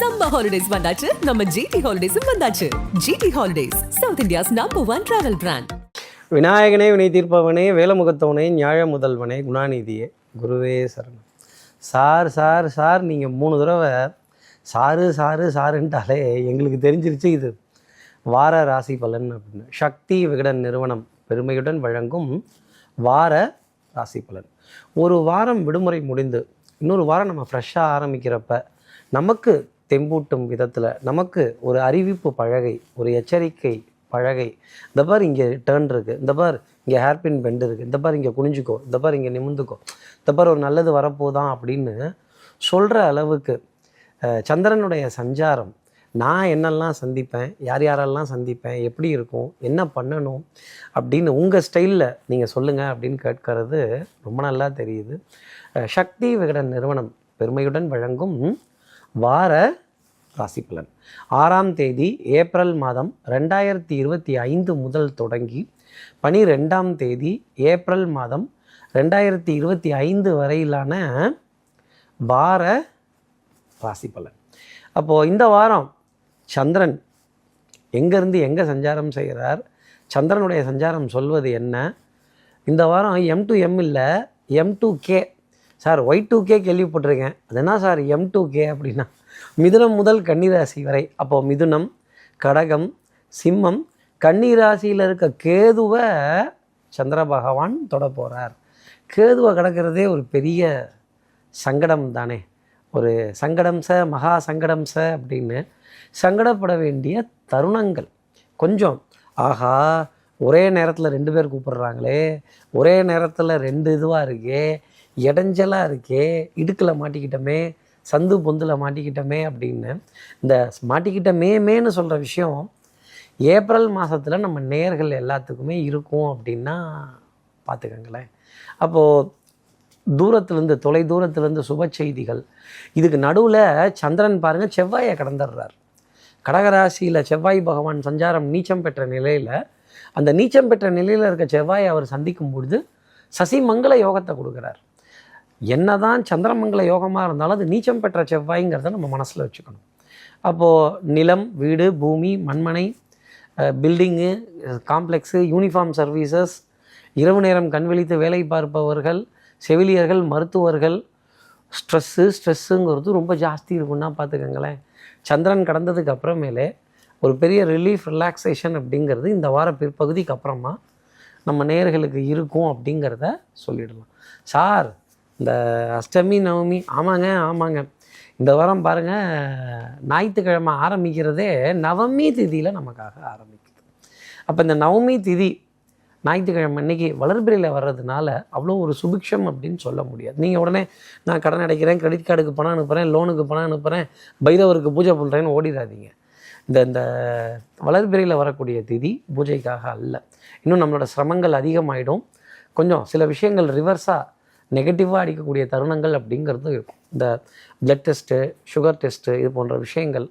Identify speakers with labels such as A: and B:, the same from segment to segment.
A: Summer holidays வந்தாச்சு. நம்ம GT ஹாலிடேஸும் வந்தாச்சு. GT holidays south India's number one travel brand
B: விநாயகனே வினை தீர்ப்பவனே வேலமுகத்தவனே ஞாழ முதல்வனே குணாநிதியே குருவே சரணம். சார் சார் சார் நீங்கள் மூணு தடவை சாரு சாரு சாருன்ட்டாலே எங்களுக்கு தெரிஞ்சிருச்சு இது. வார ராசி பலன் அப்படின்னு. சக்தி விகடன் நிறுவனம் பெருமையுடன் வழங்கும் வார ராசி பலன். ஒரு வாரம் விடுமுறை முடிந்து இன்னொரு வாரம் நம்ம ஃப்ரெஷ்ஷாக ஆரம்பிக்கிறப்ப நமக்கு தெம்பூட்டும் விதத்தில் நமக்கு ஒரு அறிவிப்பு பழகை ஒரு எச்சரிக்கை பழகை. இந்த பார் இங்கே டேர்ன் இருக்குது இந்த பார் இங்கே ஹேர்பின் பெண்ட் இருக்குது இந்த பார் இங்கே குனிஞ்சுக்கோ. இந்த பார் இங்கே நிமிந்துக்கோ. இந்த பார் ஒரு நல்லது வரப்போதான் அப்படின்னு சொல்கிற அளவுக்கு சந்திரனுடைய சஞ்சாரம். நான் என்னெல்லாம் சந்திப்பேன்? யார் யாரெல்லாம் சந்திப்பேன்? எப்படி இருக்கும்? என்ன பண்ணணும்? அப்படின்னு உங்கள் ஸ்டைலில் நீங்கள் சொல்லுங்கள் அப்படின்னு கேட்கறது ரொம்ப நல்லா தெரியுது. சக்தி விகடன் நிறுவனம் பெருமையுடன் வழங்கும் வார ராசி பலன் ஆறாம் தேதி ஏப்ரல் மாதம் ரெண்டாயிரத்தி இருபத்தி ஐந்து முதல் தொடங்கி பனிரெண்டாம் தேதி ஏப்ரல் மாதம் ரெண்டாயிரத்தி இருபத்தி ஐந்து வரையிலான வார ராசி பலன் அப்போது இந்த வாரம் சந்திரன் எங்கேருந்து எங்கே சஞ்சாரம் செய்கிறார்? சந்திரனுடைய சஞ்சாரம் சொல்வது என்ன? இந்த வாரம் எம் டு எம் இல்லை M to K sir Y two K கேள்விப்பட்டிருக்கேன். அது என்ன சார் எம் டூ கே அப்படின்னா மிதுனம் முதல் கன்னிராசி வரை. அப்போது மிதுனம் கடகம் சிம்மம் கன்னிராசியில் இருக்க கேதுவை சந்திர பகவான் தொட போகிறார் கேதுவை கடக்கிறதே ஒரு பெரிய சங்கடம் தானே. ஒரு சங்கடம் ச மகா சங்கடம் ச அப்படின்னு சங்கடப்பட வேண்டிய தருணங்கள். கொஞ்சம் ஆகா ஒரே நேரத்தில் ரெண்டு பேர் கூப்பிடுறாங்களே ஒரே நேரத்தில் ரெண்டு இதுவாக இருக்கே இடைஞ்சலாக இருக்கே இடுக்கில் மாட்டிக்கிட்டோமே சந்து பொந்தில் மாட்டிக்கிட்டோமே அப்படின்னு இந்த மாட்டிக்கிட்டமே மேன்னு சொல்கிற விஷயம் ஏப்ரல் மாதத்தில் நம்ம நேர்கள் எல்லாத்துக்குமே இருக்கும் அப்படின்னா பார்த்துக்கங்களேன் அப்போது தூரத்துலேருந்து தொலை தூரத்துலேருந்து சுப செய்திகள். இதுக்கு நடுவில் சந்திரன் பாருங்கள் செவ்வாயை கடந்துடுறார். கடகராசியில் செவ்வாய் பகவான் சஞ்சாரம் நீச்சம் பெற்ற நிலையில் அந்த நீச்சம் பெற்ற நிலையில் இருக்க செவ்வாயை அவர் சந்திக்கும் பொழுது சசிமங்கல யோகத்தை கொடுக்குறார். என்னதான் சந்திரமங்கல யோகமாக இருந்தாலும் அது நீச்சம் பெற்ற செவ்வாய்ங்கிறத நம்ம மனசில் வச்சுக்கணும். அப்போது நிலம் வீடு பூமி மண்மனை பில்டிங்கு காம்ப்ளெக்ஸு யூனிஃபார்ம் சர்வீசஸ் இரவு நேரம் கண் விழித்து வேலை பார்ப்பவர்கள் செவிலியர்கள் மருத்துவர்கள் ஸ்ட்ரெஸ்ஸு ஸ்ட்ரெஸ்ஸுங்கிறது ரொம்ப ஜாஸ்தி இருக்குன்னா பார்த்துக்கங்களேன். சந்திரன் கடந்ததுக்கு அப்புறமேலே ஒரு பெரிய ரிலீஃப் ரிலாக்ஸேஷன் அப்படிங்கிறது இந்த வார பிற்பகுதிக்கு அப்புறமா நம்ம நேர்களுக்கு இருக்கும் அப்படிங்கிறத சொல்லிடலாம். சார் இந்த அஷ்டமி நவமி ஆமாங்க ஆமாங்க. இந்த வாரம் பாருங்கள் ஞாயிற்றுக்கிழமை ஆரம்பிக்கிறதே நவமி திதியில் நமக்காக ஆரம்பிக்குது. அப்போ இந்த நவமி திதி ஞாயிற்றுக்கிழமை அன்னைக்கு வளர்பிறையில் வர்றதுனால அவ்வளோ ஒரு சுபிக்ஷம் அப்படின்னு சொல்ல முடியாது. நீங்கள் உடனே நான் கடன் அடைக்கிறேன் கிரெடிட் கார்டுக்கு பணம் அனுப்புகிறேன் லோனுக்கு பணம் அனுப்புகிறேன் பைரவருக்கு பூஜை பண்ணுறேன்னு ஓடிடாதீங்க இந்த இந்த வளர்பிறையில் வரக்கூடிய திதி பூஜைக்காக அல்ல. இன்னும் நம்மளோட சிரமங்கள் அதிகமாகிடும் கொஞ்சம் சில விஷயங்கள் ரிவர்ஸாக நெகட்டிவாக அடிக்கக்கூடிய தருணங்கள் அப்படிங்கிறது இருக்கும். இந்த பிளட் டெஸ்ட்டு சுகர் டெஸ்ட்டு இது போன்ற விஷயங்கள்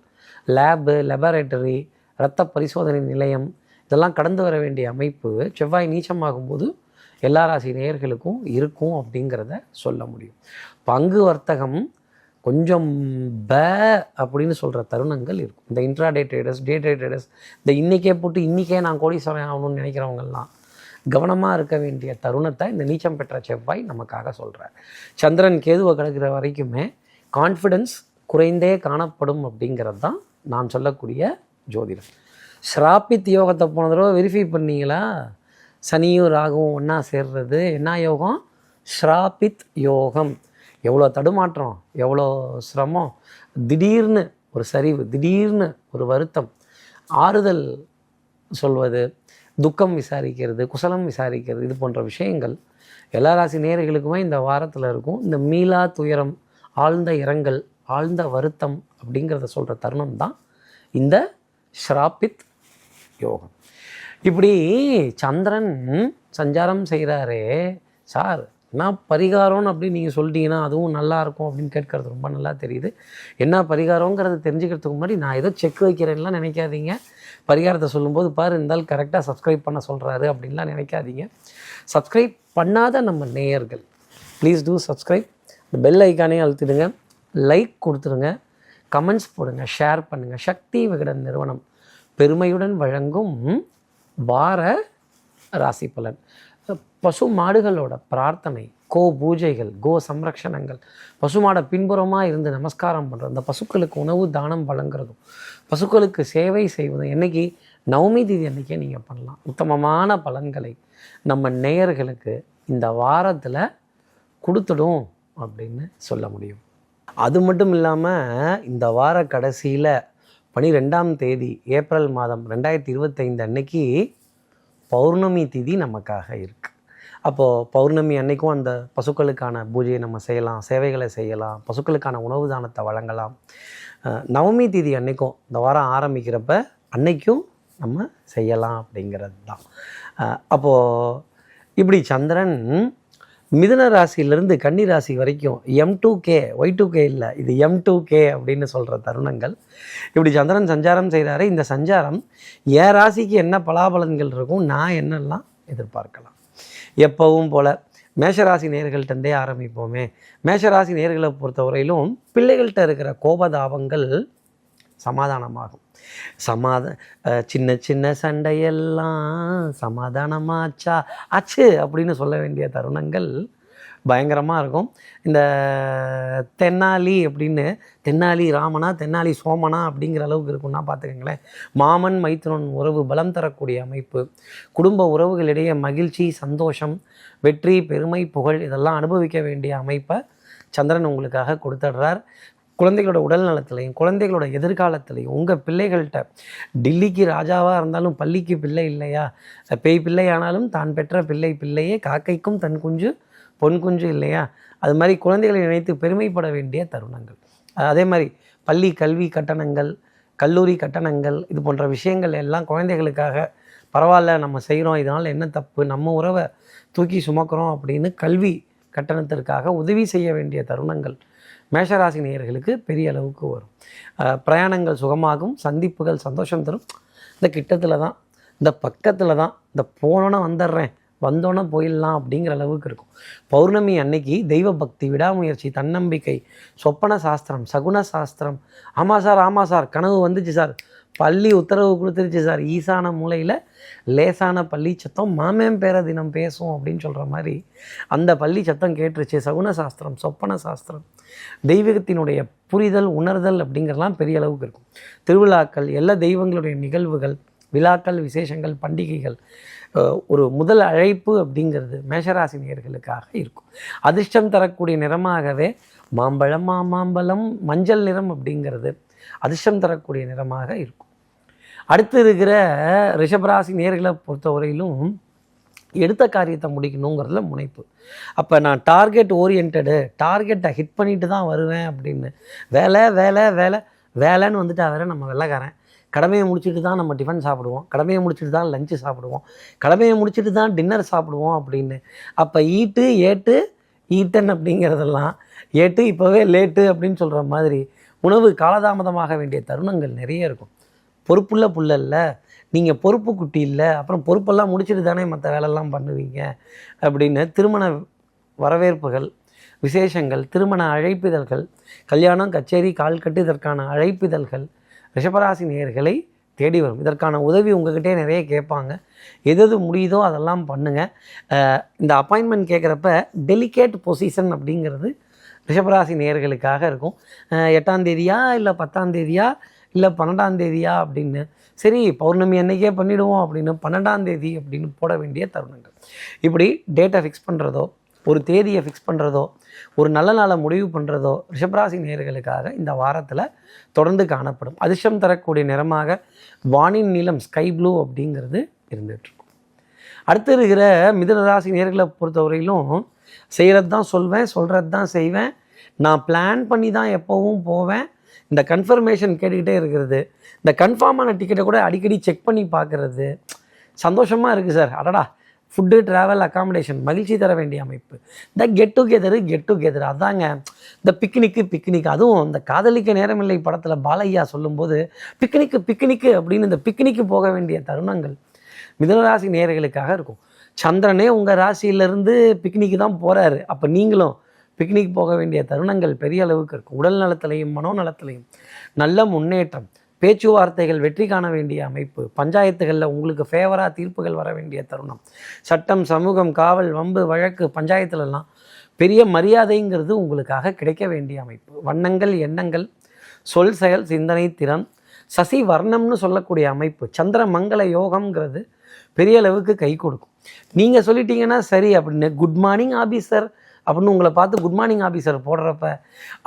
B: லேபு லெபரேட்டரி இரத்த பரிசோதனை நிலையம் இதெல்லாம் கடந்து வர வேண்டிய அமைப்பு செவ்வாய் நீச்சமாகும்போது எல்லா ராசி நேயர்களுக்கும் இருக்கும் அப்படிங்கிறத சொல்ல முடியும். பங்கு வர்த்தகம் கொஞ்சம் ப அப்படின்னு சொல்கிற தருணங்கள் இருக்கும். இந்த intraday traders day day traders இந்த இன்றைக்கே போட்டு இன்றைக்கே நான் கோடீஸ்வரன் ஆகணும்னு நினைக்கிறவங்கெல்லாம் கவனமாக இருக்க வேண்டிய தருணத்தை இந்த நீச்சம் பெற்ற செவ்வாய் நமக்காக சொல்கிறார் சந்திரன் கேதுவை கிடக்கிற வரைக்குமே கான்ஃபிடென்ஸ் குறைந்தே காணப்படும் அப்படிங்கிறது தான் நான் சொல்லக்கூடிய ஜோதிடம். ஸ்ராபித் யோகத்தை போன தடவை வெரிஃபை பண்ணீங்களா? சனியும் ராகவும் ஒன்றா சேர்றது. என்ன யோகம்? ஸ்ராபித் யோகம். எவ்வளோ தடுமாற்றம் எவ்வளோ சிரமம். திடீர்னு ஒரு சரிவு திடீர்னு ஒரு வருத்தம். ஆறுதல் சொல்வது துக்கம் விசாரிக்கிறது குசலம் விசாரிக்கிறது இது போன்ற விஷயங்கள் எல்லா ராசி நேர்களுக்குமே இந்த வாரத்தில் இருக்கும். இந்த மீளா துயரம் ஆழ்ந்த இரங்கல் ஆழ்ந்த வருத்தம் அப்படிங்கிறத சொல்கிற தருணம் தான் இந்த ஷ்ராபித் யோகம். இப்படி சந்திரன் சஞ்சாரம் செய்கிறாரே சார். என்ன பரிகாரம்னு அப்படின்னு நீங்கள் சொல்லிட்டீங்கன்னா அதுவும் நல்லா இருக்கும் அப்படின்னு கேட்கறது ரொம்ப நல்லா தெரியுது. என்ன பரிகாரங்கிறத தெரிஞ்சுக்கிறதுக்கு முன்னாடி நான் ஏதோ செக் வைக்கிறேன்லாம் நினைக்காதீங்க. பரிகாரத்தை சொல்லும்போது பாரு இருந்தால் கரெக்டாக சப்ஸ்கிரைப் பண்ண சொல்கிறாரு அப்படின்லாம் நினைக்காதீங்க. சப்ஸ்கிரைப் பண்ணாத நம்ம நேயர்கள் ப்ளீஸ் டூ சப்ஸ்கிரைப் பெல் ஐக்கானே அழுத்திடுங்க. லைக் கொடுத்துருங்க கமெண்ட்ஸ் போடுங்க. ஷேர் பண்ணுங்கள் சக்தி விகடன் நிறுவனம் பெருமையுடன் வழங்கும் வார ராசி பலன். பசு மாடுகளோட பிரார்த்தனை கோ பூஜைகள் கோ சம்ரக்ஷணங்கள் பசுமாடை பின்புறமாக இருந்து நமஸ்காரம் பண்ணுறது அந்த பசுக்களுக்கு உணவு தானம் வழங்குறதும் பசுக்களுக்கு சேவை செய்வதும் என்னைக்கு நவமி தீதி அன்னைக்கே நீங்கள் பண்ணலாம். உத்தமமான பலன்களை நம்ம நேயர்களுக்கு இந்த வாரத்தில் கொடுத்துடும் அப்படின்னு சொல்ல முடியும். அது மட்டும் இல்லாமல் இந்த வார கடைசியில் பனிரெண்டாம் தேதி ஏப்ரல் மாதம் ரெண்டாயிரத்தி இருபத்தைந்து அன்னைக்கு பௌர்ணமி திதி நமக்காக இருக்குது அப்போது பௌர்ணமி அன்னைக்கும் அந்த பசுக்களுக்கான பூஜையை நம்ம செய்யலாம் சேவைகளை செய்யலாம் பசுக்களுக்கான உணவு தானத்தை வழங்கலாம். நவமி தீதி அன்னைக்கும் இந்த வாரம் ஆரம்பிக்கிறப்ப அன்னைக்கும் நம்ம செய்யலாம் அப்படிங்கிறது தான். அப்போது இப்படி சந்திரன் மிதுன ராசியிலிருந்து கன்னி ராசி வரைக்கும் M to K Y two K இல்லை இது எம் டூ கே அப்படின்னு சொல்கிற தருணங்கள். இப்படி சந்திரன் சஞ்சாரம் செய்கிறாரு இந்த சஞ்சாரம் என் ராசிக்கு என்ன பலாபலன்கள் இருக்கும் நான் என்னெல்லாம் எதிர்பார்க்கலாம்? எப்பவும் போல் மேஷராசி நேர்கள்ட்டே ஆரம்பிப்போமே. மேஷராசி நேர்களை பொறுத்தவரையிலும் பிள்ளைகள்கிட்ட இருக்கிற கோபதாபங்கள் சமாதானமாகும். சமாத சின்ன சின்ன சண்டையெல்லாம் சமாதானமாச்சா? ஆச்சு அப்படின்னு சொல்ல வேண்டிய தருணங்கள் பயங்கரமாக இருக்கும். இந்த தென்னாலி அப்படின்னு தென்னாலி ராமனா தென்னாலி சோமனா அப்படிங்கிற அளவுக்கு இருக்கும்னா பார்த்துக்கங்களேன். மாமன் மைத்துனன் உறவு பலம் தரக்கூடிய அமைப்பு. குடும்ப உறவுகளிடையே மகிழ்ச்சி சந்தோஷம் வெற்றி பெருமை புகழ் இதெல்லாம் அனுபவிக்க வேண்டிய அமைப்பை சந்திரன் உங்களுக்காக கொடுத்துடுறார். குழந்தைகளோட உடல் நலத்திலையும் குழந்தைகளோட எதிர்காலத்திலையும் உங்கள் பிள்ளைகள்கிட்ட டில்லிக்கு ராஜாவாக இருந்தாலும் பள்ளிக்கு பிள்ளை இல்லையா? பேய் பிள்ளை ஆனாலும் தான் பெற்ற பிள்ளை பிள்ளையே காக்கைக்கும் தன் குஞ்சு பொன் குஞ்சு இல்லையா? அது மாதிரி குழந்தைகளை நினைத்து பெருமைப்பட வேண்டிய தருணங்கள். அதே மாதிரி பள்ளி கல்வி கட்டணங்கள் கல்லூரி கட்டணங்கள் இது போன்ற விஷயங்கள் எல்லாம் குழந்தைகளுக்காக பரவாயில்ல நம்ம செய்கிறோம் இதனால் என்ன தப்பு நம்ம உறவை தூக்கி சுமக்கிறோம் அப்படின்னு கல்வி கட்டணத்திற்காக உதவி செய்ய வேண்டிய தருணங்கள் மேஷராசி நேயர்களுக்கு பெரிய அளவுக்கு வரும். பிரயாணங்கள் சுகமாகும் சந்திப்புகள் சந்தோஷம் தரும். இந்த கிட்டத்தில் தான் இந்த பக்கத்தில் தான் இந்த போனோன்னு வந்துடுறேன் வந்தோன்னே போயிடலாம் அப்படிங்கிற அளவுக்கு இருக்கும். பௌர்ணமி அன்னைக்கு தெய்வ பக்தி விடாமுயற்சி தன்னம்பிக்கை சொப்பன சாஸ்திரம் சகுன சாஸ்திரம். ஆமாம் சார் ஆமாம் சார் கனவு வந்துச்சு சார். பள்ளி உத்தரவு கொடுத்துருச்சு சார். ஈசான மூலையில் லேசான பள்ளி சத்தம் மாமேம் பேர தினம் பேசும் அப்படின்னு சொல்கிற மாதிரி அந்த பள்ளி சத்தம் கேட்டுருச்சு. சகுன சாஸ்திரம் சொப்பன சாஸ்திரம். தெய்வீகத்தினுடைய புரிதல் உணர்தல் அப்படிங்கிறலாம் பெரிய அளவுக்கு இருக்கும். திருவிழாக்கள் எல்லா தெய்வங்களுடைய நிகழ்வுகள் விழாக்கள் விசேஷங்கள் பண்டிகைகள் ஒரு முதல் அழைப்பு அப்படிங்கிறது மேஷராசி நேர்களுக்காக இருக்கும். அதிர்ஷ்டம் தரக்கூடிய நிறமாகவே மாம்பழம் மாமாம்பழம் மஞ்சள் நிறம் அப்படிங்கிறது அதிர்ஷ்டம் தரக்கூடிய நிறமாக இருக்கும். அடுத்து இருக்கிற ரிஷபராசி நேர்களை பொறுத்தவரையிலும் எடுத்த காரியத்தை முடிக்கணுங்கிறதுல முனைப்பு. அப்போ நான் டார்கெட் ஓரியன்டு டார்கெட்டை ஹிட் பண்ணிட்டு தான் வருவேன் அப்படின்னு. வேலை வேலை வேலை வேலைன்னு வந்துட்டா வேற நம்ம வெள்ளைக்காரன். கடமையை முடிச்சுட்டு தான் நம்ம டிஃபன் சாப்பிடுவோம். கடமையை முடிச்சுட்டு தான் லஞ்சு சாப்பிடுவோம். கடமையை முடிச்சுட்டு தான் டின்னர் சாப்பிடுவோம் அப்படின்னு. அப்போ ஈட்டு ஏட்டு ஈட்டன் அப்படிங்கிறதெல்லாம் ஏட்டு இப்போவே லேட்டு அப்படின்னு சொல்கிற மாதிரி உணவு காலதாமதமாக வேண்டிய தருணங்கள் நிறைய இருக்கும். பொறுப்புள்ள புள்ளல்ல நீங்கள் பொறுப்பு குட்டி இல்லை. அப்புறம் பொறுப்பெல்லாம் முடிச்சுட்டு தானே மற்ற வேலையெல்லாம் பண்ணுவீங்க அப்படின்னு திருமண வரவேற்புகள் விசேஷங்கள் திருமண அழைப்பிதழ்கள் கல்யாணம் கச்சேரி கால்கட்டு இதற்கான அழைப்பிதழ்கள் ரிஷபராசி நேயர்களை தேடி வரும். இதற்கான உதவி உங்ககிட்டே நிறைய கேட்பாங்க. எது எது முடியுதோ அதெல்லாம் பண்ணுங்கள் இந்த அப்பாயின்மெண்ட் கேட்குறப்ப டெலிகேட் பொசிஷன் அப்படிங்கிறது ரிஷபராசி நேயர்களுக்காக இருக்கும். அஹ் எட்டாம் தேதியா இல்லை பத்தாம் தேதியா இல்லை பன்னெண்டாம் தேதியா அப்படின்னு. சரி பௌர்ணமி அன்னைக்கே பண்ணிவிடுவோம் அப்படின்னு பன்னெண்டாம் தேதி அப்படின்னு போட வேண்டிய தருணங்கள். இப்படி டேட்டை ஃபிக்ஸ் பண்ணுறதோ ஒரு தேதியை ஃபிக்ஸ் பண்ணுறதோ ஒரு நல்ல நாளை முடிவு பண்ணுறதோ ரிஷபராசி நேர்களுக்காக இந்த வாரத்தில் தொடர்ந்து காணப்படும். அதிர்ஷ்டம் தரக்கூடிய நிறமாக வானின் நீளம் ஸ்கை ப்ளூ அப்படிங்கிறது இருந்துகிட்ருக்கும். அடுத்து இருக்கிற மிதனராசி நேர்களை பொறுத்தவரையிலும் செய்கிறது தான் சொல்வேன் சொல்கிறது தான் செய்வேன். நான் பிளான் பண்ணி தான் எப்போவும் போவேன். இந்த கன்ஃபர்மேஷன் கேட்டுக்கிட்டே இருக்கிறது. இந்த கன்ஃபார்மான டிக்கெட்டை கூட அடிக்கடி செக் பண்ணி பார்க்குறது. சந்தோஷமாக இருக்குது சார் அடடா. ஃபுட்டு ட்ராவல் அக்காமடேஷன் மகிழ்ச்சி தர வேண்டிய அமைப்பு. இந்த கெட் டுகெதரு கெட் டுகெதர் அதாங்க. இந்த பிக்னிக்கு பிக்னிக் அதுவும் இந்த காதலிக்க நேரமில்லை படத்தில் பாலையா சொல்லும்போது பிக்னிக்கு பிக்னிக்கு அப்படின்னு இந்த பிக்னிக்கு போக வேண்டிய தருணங்கள் மிதனராசி நேர்களுக்காக இருக்கும். சந்திரனே உங்கள் ராசியிலேருந்து பிக்னிக்கு தான் போகிறாரு அப்போ நீங்களும் பிக்னிக் போக வேண்டிய தருணங்கள் பெரிய அளவுக்கு இருக்கும். உடல் நலத்திலையும் மனோநலத்திலையும் நல்ல முன்னேற்றம். பேச்சுவார்த்தைகள் வெற்றி காண வேண்டிய அமைப்பு. பஞ்சாயத்துகளில் உங்களுக்கு ஃபேவராக தீர்ப்புகள் வர வேண்டிய தருணம். சட்டம் சமூகம் காவல் வம்பு வழக்கு பஞ்சாயத்துலலாம் பெரிய மரியாதைங்கிறது உங்களுக்காக கிடைக்க வேண்டிய அமைப்பு. வண்ணங்கள் எண்ணங்கள் சொல் செயல் சிந்தனை திறன் சசி வர்ணம்னு சொல்லக்கூடிய அமைப்பு. சந்திர மங்கள யோகம்ங்கிறது பெரிய அளவுக்கு கை கொடுக்கும். நீங்கள் சொல்லிட்டீங்கன்னா சரி அப்படின்னு குட் மார்னிங் ஆஃபீஸர் அப்படின்னு உங்களை பார்த்து குட் மார்னிங் ஆஃபீஸர் போடுறப்ப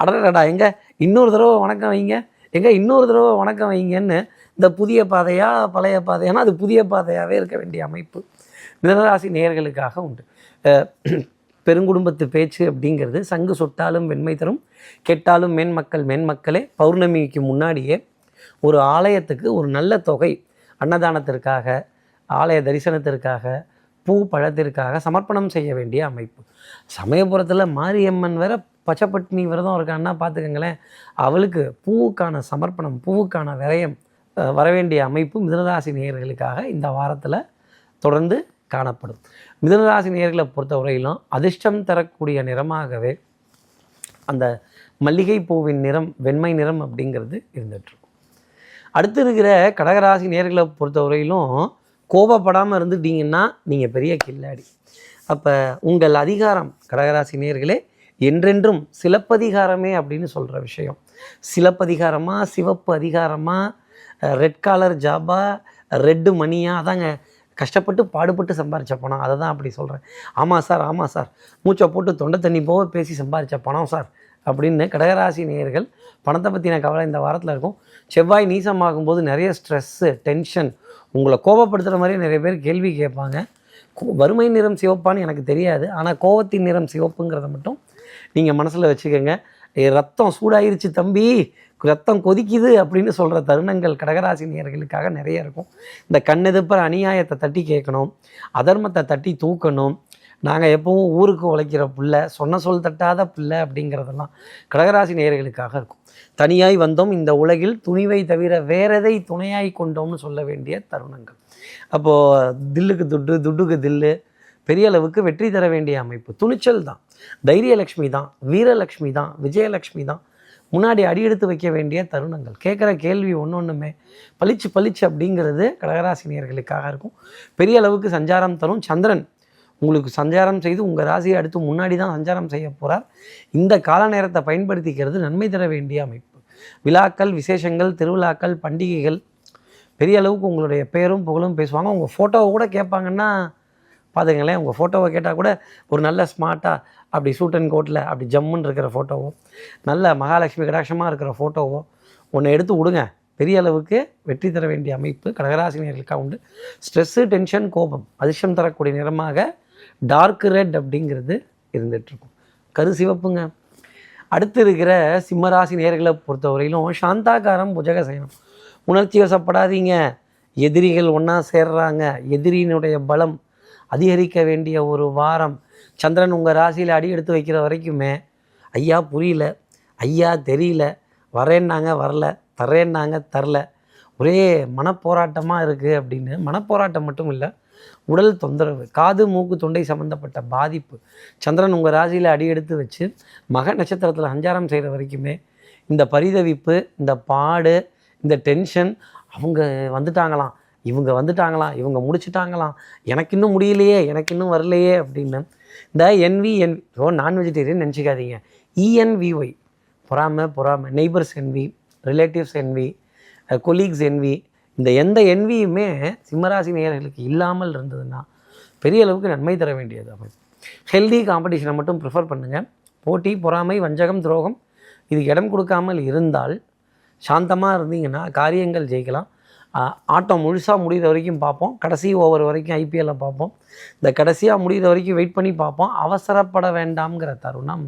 B: அடடடா எங்க? இன்னொரு தடவை வணக்கம் வைங்க. எங்க இன்னொரு தடவை வணக்கம் வைங்கன்னு இந்த புதிய பாதையா பழைய பாதையானா அது புதிய பாதையாகவே இருக்க வேண்டிய அமைப்பு. மிதனராசி நேயர்களுக்காக உண்டு. பெருங்குடும்பத்து பேச்சு அப்படிங்கிறது சங்கு சொட்டாலும் வெண்மை தரும் கெட்டாலும் மென்மக்கள் மென்மக்களே பௌர்ணமிக்கு முன்னாடியே ஒரு ஆலயத்துக்கு ஒரு நல்ல தொகை அன்னதானத்திற்காக ஆலய தரிசனத்திற்காக பூ பழத்திற்காக சமர்ப்பணம் செய்ய வேண்டிய அமைப்பு. சமயபுரத்தில் மாரியம்மன் வேற பச்சைப்பட்டினி விரதம் இருக்கான்னா பார்த்துக்கங்களேன். அவளுக்கு பூவுக்கான சமர்ப்பணம் பூவுக்கான விரயம் வரவேண்டிய வர வேண்டிய அமைப்பு மிதனராசி நேயர்களுக்காக இந்த வாரத்தில் தொடர்ந்து காணப்படும். மிதனராசி நேயர்களை பொறுத்தவரையிலும் அதிர்ஷ்டம் தரக்கூடிய நிறமாகவே அந்த மல்லிகை பூவின் நிறம் வெண்மை நிறம் அப்படிங்கிறது இருந்துகிட்ருக்கும் அடுத்து இருக்கிற கடகராசி நேர்களை பொறுத்தவரையிலும் கோபப்படாமல் இருந்துட்டீங்கன்னா நீங்கள் பெரிய கில்லாடி. அப்போ உங்கள் அதிகாரம் கடகராசி நேர்களே என்றென்றும் சிலப்பதிகாரமே அப்படின்னு சொல்கிற விஷயம். சிலப்பதிகாரமா சிவப்பு அதிகாரமா ரெட் காலர் ஜாபா ரெட்டு மணியா அதாங்க. கஷ்டப்பட்டு பாடுபட்டு சம்பாரித்த பணம். அதை தான் அப்படி சொல்கிறேன் ஆமாம் சார் ஆமாம் சார். மூச்சை போட்டு தொண்டை தண்ணி போக பேசி சம்பாரித்த பணம் சார் அப்படின்னு கடகராசி நேயர்கள் பணத்தை பற்றின கவலை இந்த வாரத்தில் இருக்கும். செவ்வாய் நீசமாகும் போது நிறைய ஸ்ட்ரெஸ்ஸு டென்ஷன் உங்களை கோபப்படுத்துகிற மாதிரியே நிறைய பேர் கேள்வி கேட்பாங்க. வறுமை நிறம் சிவப்பான்னு எனக்கு தெரியாது. ஆனால் கோவத்தின் நிறம் சிவப்புங்கிறத மட்டும் நீங்கள் மனசில் வச்சுக்கோங்க. ரத்தம் சூடாயிருச்சு தம்பி. ரத்தம் கொதிக்குது அப்படின்னு சொல்கிற தருணங்கள் கடகராசி நேயர்களுக்காக நிறைய இருக்கும். இந்த கண்ணெதுப்புற அநியாயத்தை தட்டி கேட்கணும். அதர்மத்தை தட்டி தூக்கணும். நாங்கள் எப்பவும் ஊருக்கு உழைக்கிற பிள்ளை சொன்ன சொல் தட்டாத பிள்ளை அப்படிங்கிறதெல்லாம் கடகராசி நேயர்களுக்காக இருக்கும். தனியாய் வந்தோம் இந்த உலகில் துணிவை தவிர வேறெதை துணையாய் கொண்டோம்னு சொல்ல வேண்டிய தருணங்கள். அப்போது தில்லுக்கு துட்டு துட்டுக்கு தில்லு பெரிய அளவுக்கு வெற்றி தர வேண்டிய அமைப்பு. துணிச்சல் தான். தைரியலக்ஷ்மி தான். வீரலக்ஷ்மி தான். விஜயலக்ஷ்மி தான். முன்னாடி அடி எடுத்து வைக்க வேண்டிய தருணங்கள். கேட்குற கேள்வி ஒன்று ஒன்றுமே பளிச்சு பளிச்சு அப்படிங்கிறது கடகராசினியர்களுக்காக இருக்கும். பெரிய அளவுக்கு சஞ்சாரம் தரும். சந்திரன் உங்களுக்கு சஞ்சாரம் செய்து உங்கள் ராசியை அடுத்து முன்னாடி தான் சஞ்சாரம் செய்ய போகிறார் இந்த கால நேரத்தை பயன்படுத்திக்கிறது நன்மை தர வேண்டிய அமைப்பு. விழாக்கள் விசேஷங்கள் திருவிழாக்கள் பண்டிகைகள் பெரிய அளவுக்கு உங்களுடைய பேரும் புகழும் பேசுவாங்க. உங்கள் ஃபோட்டோவை கூட கேட்பாங்கன்னா பார்த்துங்களேன் உங்கள் ஃபோட்டோவை கேட்டால் கூட ஒரு நல்ல ஸ்மார்ட்டாக அப்படி சூட் அண்ட் கோட்டில் அப்படி ஜம்முன்னு இருக்கிற ஃபோட்டோவோ நல்ல மகாலட்சுமி கடாட்சமாக இருக்கிற ஃபோட்டோவோ ஒன்று எடுத்து விடுங்க பெரிய அளவுக்கு வெற்றி தர வேண்டிய அமைப்பு கடகராசினியர்களுக்காக உண்டு. ஸ்ட்ரெஸ்ஸு டென்ஷன் கோபம் அதிர்ஷ்டம் தரக்கூடிய நிறமாக டார்க் ரெட் அப்படிங்கிறது இருந்துகிட்ருக்கும் கரு சிவப்புங்க. அடுத்து இருக்கிற சிம்மராசி நேர்களை பொறுத்தவரையிலும் சாந்தாகாரம் புஜகசயனம். உணர்ச்சி வசப்படாதீங்க. எதிரிகள் ஒன்றா சேர்றாங்க. எதிரியினுடைய பலம் அதிகரிக்க வேண்டிய ஒரு வாரம். சந்திரன் உங்கள் ராசியில் அடி எடுத்து வைக்கிற வரைக்குமே ஐயா புரியல. ஐயா தெரியல. வரேன்னாங்க வரல. தர்றேன்னாங்க தரல. ஒரே மனப்போராட்டமாக இருக்குது அப்படின்னு மனப்போராட்டம் மட்டும் இல்லை உடல் தொந்தரவு காது மூக்கு தொண்டை சம்மந்தப்பட்ட பாதிப்பு. சந்திரன் உங்கள் ராசியில் அடி எடுத்து வச்சு மக நட்சத்திரத்தில் சஞ்சாரம் செய்கிற வரைக்குமே இந்த பரிதவிப்பு இந்த பாடு இந்த டென்ஷன் அவங்க வந்துட்டாங்களாம். இவங்க வந்துட்டாங்களாம் இவங்க முடிச்சுட்டாங்களாம். எனக்கு இன்னும் முடியலையே எனக்கு இன்னும் வரலையே அப்படின்னு. இந்த என்வி என் ஓ நான் வெஜிடேரியன் நினச்சிக்காதீங்க. இஎன்விஒய் பொறாமை பொறாமை. Neighbours envy relatives envy colleagues envy இந்த எந்த என்வியுமே சிம்மராசி நேயர்களுக்கு இல்லாமல் இருந்ததுன்னா பெரிய அளவுக்கு நன்மை தர வேண்டியது அமைப்பு ஹெல்தி காம்படிஷனை மட்டும் ப்ரிஃபர் பண்ணுங்கள் போட்டி பொறாமை வஞ்சகம் துரோகம். இதுக்கு இடம் கொடுக்காமல் இருந்தால் சாந்தமாக இருந்தீங்கன்னா காரியங்கள் ஜெயிக்கலாம். ஆட்டம் முழுசாக முடிகிற வரைக்கும் பார்ப்போம். கடைசி ஓவர் வரைக்கும் ஐபிஎல்ல பார்ப்போம். இந்த கடைசியாக முடிகிற வரைக்கும் வெயிட் பண்ணி பார்ப்போம். அவசரப்பட வேண்டாம்ங்கிற தருணம்